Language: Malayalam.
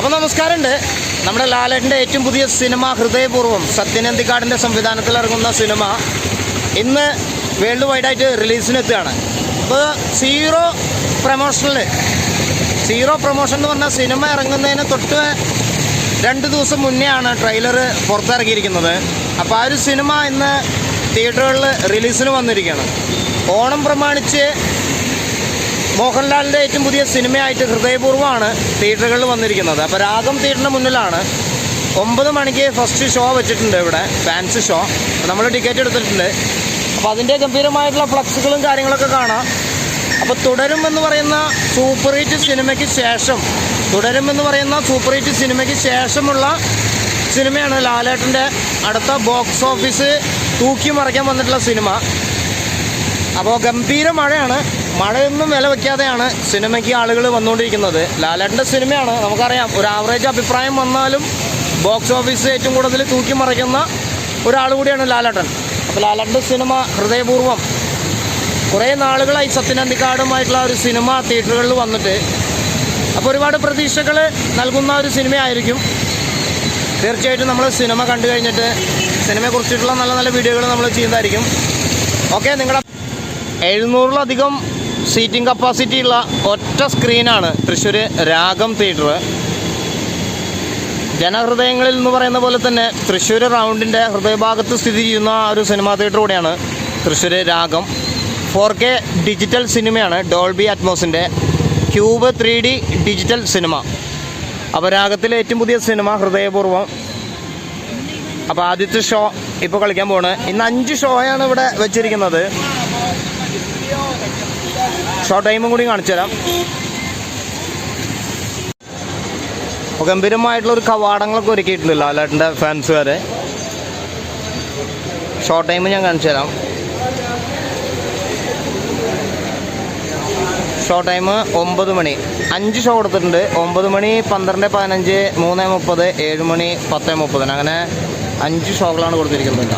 അപ്പോൾ നമസ്കാരമുണ്ട്. നമ്മുടെ ലാലേട്ടന്റെ ഏറ്റവും പുതിയ സിനിമ ഹൃദയപൂർവം സത്യനന്ദിക്കാടിന്റെ സംവിധാനത്തിൽ ഇറങ്ങുന്ന സിനിമ ഇന്ന് വേൾഡ് വൈഡായിട്ട് റിലീസിനെത്തുകയാണ് അപ്പോൾ സീറോ പ്രൊമോഷനിൽ സീറോ പ്രൊമോഷൻ എന്ന് പറഞ്ഞാൽ സിനിമ ഇറങ്ങുന്നതിന് തൊട്ട് രണ്ട് ദിവസം മുന്നേ ആണ് ട്രെയിലർ പുറത്തിറക്കിയിരിക്കുന്നത് അപ്പോൾ ആ ഒരു സിനിമ ഇന്ന് തിയേറ്ററുകളിൽ റിലീസിന് വന്നിരിക്കുകയാണ്. ഓണം പ്രമാണിച്ച് മോഹൻലാലിന്റെ ഏറ്റവും പുതിയ സിനിമയായിട്ട് ഹൃദയപൂർവമാണ് തിയേറ്ററുകളിൽ വന്നിരിക്കുന്നത്. അപ്പോൾ രാഗം തിയേറ്ററിന് മുന്നിലാണ്. ഒമ്പത് മണിക്ക് ഫസ്റ്റ് ഷോ വെച്ചിട്ടുണ്ട് ഇവിടെ ഫാൻസ് ഷോ നമ്മൾ ടിക്കറ്റ് എടുത്തിട്ടുണ്ട്. അപ്പോൾ അതിന്റെ ഗംഭീരമായിട്ടുള്ള ഫ്ലക്സുകളും കാര്യങ്ങളൊക്കെ കാണാം. അപ്പോൾ തുടരും എന്ന് പറയുന്ന സൂപ്പർ ഹിറ്റ് സിനിമയ്ക്ക് ശേഷം തുടരും എന്ന് പറയുന്ന സൂപ്പർ ഹിറ്റ് സിനിമയ്ക്ക് ശേഷമുള്ള സിനിമയാണ് ലാലേട്ടന്റെ അടുത്ത ബോക്സ് ഓഫീസ് തൂക്കി മറിക്കാൻ വന്നിട്ടുള്ള സിനിമ. അപ്പോൾ ഗംഭീര മഴയാണ്. മഴയൊന്നും വില വയ്ക്കാതെയാണ് സിനിമയ്ക്ക് ആളുകൾ വന്നുകൊണ്ടിരിക്കുന്നത്. ലാലേട്ടന്റെ സിനിമയാണ് നമുക്കറിയാം. ഒരു ആവറേജ് അഭിപ്രായം വന്നാലും ബോക്സ് ഓഫീസ് ഏറ്റവും കൂടുതൽ തൂക്കി മറിക്കുന്ന ഒരാൾ കൂടിയാണ് ലാലേട്ടൻ. അപ്പോൾ ലാലേട്ടന്റെ സിനിമ ഹൃദയപൂർവം കുറേ നാളുകളായി സത്യനന്ദിക്കാടുമായിട്ടുള്ള ഒരു സിനിമ തിയേറ്ററുകളിൽ വന്നിട്ട് അപ്പോൾ ഒരുപാട് പ്രതീക്ഷകൾ നൽകുന്ന ഒരു സിനിമയായിരിക്കും. തീർച്ചയായിട്ടും നമ്മൾ സിനിമ കണ്ടു കഴിഞ്ഞിട്ട് സിനിമയെ സിനിമയെക്കുറിച്ചിട്ടുള്ള നല്ല നല്ല വീഡിയോകൾ നമ്മൾ ചെയ്യുന്നതായിരിക്കും. ഓക്കെ നിങ്ങളുടെ എഴുന്നൂറിലധികം സീറ്റിംഗ് കപ്പാസിറ്റി ഉള്ള ഒറ്റ സ്ക്രീനാണ് തൃശ്ശൂർ രാഗം തിയേറ്റർ ജനഹൃദയങ്ങളിൽ എന്ന് പറയുന്ന പോലെ തന്നെ തൃശ്ശൂർ റൗണ്ടിന്റെ ഹൃദയഭാഗത്ത് സ്ഥിതി ചെയ്യുന്ന ഒരു സിനിമാ തിയേറ്റർ കൂടെയാണ് Thrissur Ragam. Four K digital സിനിമയാണ് Dolby അറ്റ്മോസിന്റെ cube three D digital cinema അപ്പോൾ രാഗത്തിലെ ഏറ്റവും പുതിയ സിനിമ ഹൃദയപൂർവം അപ്പോൾ ആദ്യത്തെ ഷോ ഇപ്പോൾ കളിക്കാൻ പോവാണ് ഇന്ന് അഞ്ച് ഷോയാണ് ഇവിടെ വെച്ചിരിക്കുന്നത്. ഷോ ടൈമും കൂടി കാണിച്ചു തരാം. ഗംഭീരമായിട്ടുള്ള ഒരു കവാടങ്ങളൊക്കെ ഒരുക്കിയിട്ടുണ്ട് ലാലേട്ടന്റെ ഫാൻസുകാരെ ഷോർട്ട് ടൈം ഞാൻ കാണിച്ചു തരാം. ഷോ ടൈം ഒമ്പത് മണി. അഞ്ച് ഷോ കൊടുത്തിട്ടുണ്ട്. ഒമ്പത് മണി പന്ത്രണ്ട് പതിനഞ്ച് മൂന്ന് മുപ്പത് ഏഴ് മണി പത്ത് മുപ്പതിന്. അങ്ങനെ അഞ്ച് ഷോകളാണ് കൊടുത്തിരിക്കുന്നത്